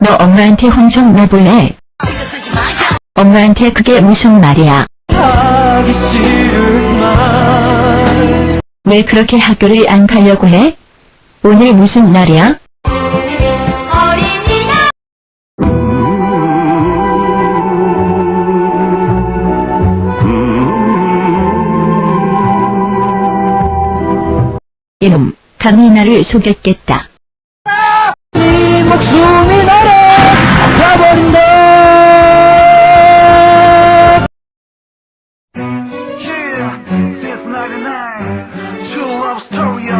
너 엄마한테 혼 좀 내볼래? 엄마한테 그게 무슨 말이야? 왜 그렇게 학교를 안 가려고 해? 오늘 무슨 날이야? 이놈, 감히 나를 속였겠다. 이 목숨이 나를 아파버린다 Yeah, since 99 True love story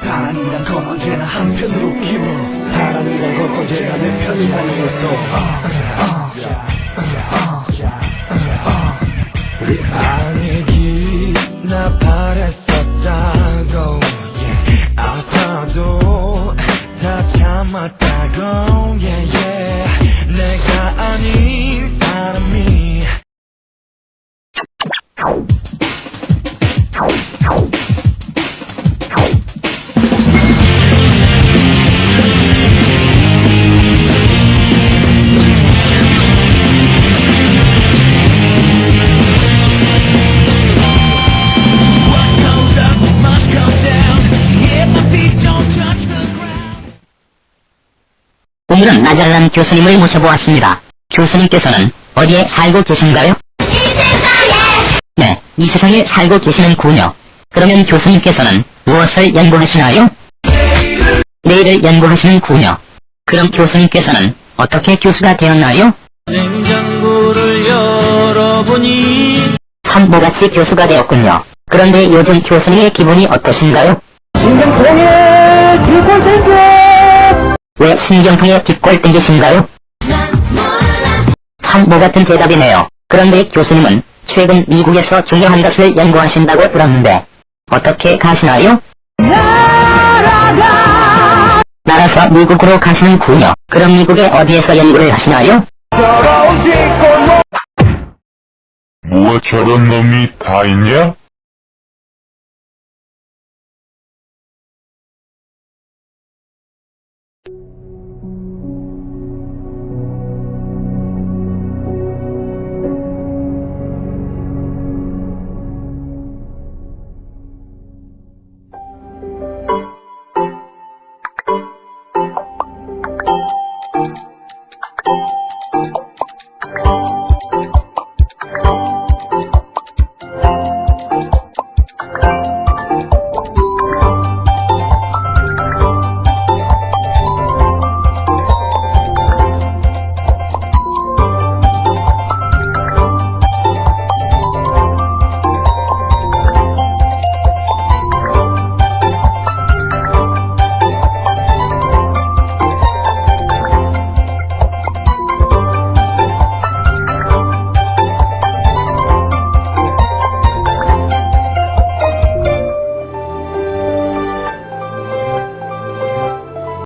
바람이란 건 언제나 한편으로 기워 바람이란 건 언제나 내 편이라는 것도 아니기 나 바랬었 아파도 다 참았다고 yeah, yeah. 내가 아닌 사람이 오늘은 나잘난 교수님을 모셔보았습니다. 교수님께서는 어디에 살고 계신가요? 네, 이 세상에 살고 계시는군요. 그러면 교수님께서는 무엇을 연구하시나요? 내일을 연구하시는군요. 그럼 교수님께서는 어떻게 교수가 되었나요? 냉장고를 열어보니 산모같이 교수가 되었군요. 그런데 요즘 교수님의 기분이 어떠신가요? 왜 신경통에 뒷골 땡기신가요? 산모 같은 대답이네요. 그런데 교수님은 최근 미국에서 중요한 것을 연구하신다고 들었는데 어떻게 가시나요? 날아서 미국으로 가시는군요. 그럼 미국에 어디에서 연구를 하시나요? 뒷골목 뭐 저런 놈이 다 있냐?